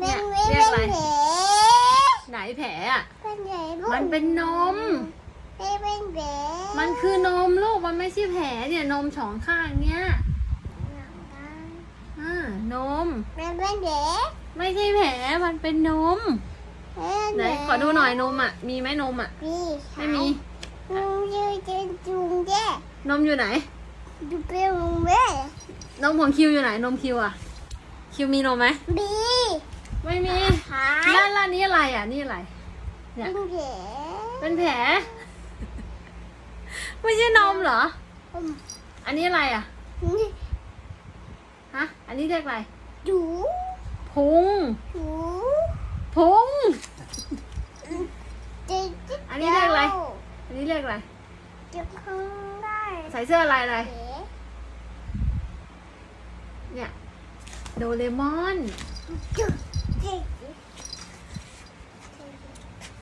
เนี่ยไม่เรียกอะไรเป็นแผลไหนแผลอะเป็นแผลมันเป็นนมไม่เป็นแผลมันคือนมลูกมันไม่ใช่แผลเนี่ยนมสองข้างเนี่ยอ่านมมันเป็นแผลไม่ใช่แผลมันเป็นนมไหนขอดูหน่อยนมอะ มีไหมนมอะมีไม่มีลุงยืนจะจุงแย่นมอยู่ไหนดูเป็นลุงแม่นมของคิวอยู่ไหนนมคิวอะ คิวมีนมไหมบี ไม่มีหายด้านล่างนี้อะไรอะ นี่อะไร เนี่ย เป็นแผลเป็นแผล ไม่ใช่นมเหรอ อันนี้อะไรอะ ฮะ อันนี้เรียกอะไร ดูพุง ดูพุงจะจะอันนี้เรียกอะไร อันนี้เรียกอะไรจะข้างได้ใส่เสื้ออะไรอะไรแผลเนี่ย โดเรมอนโ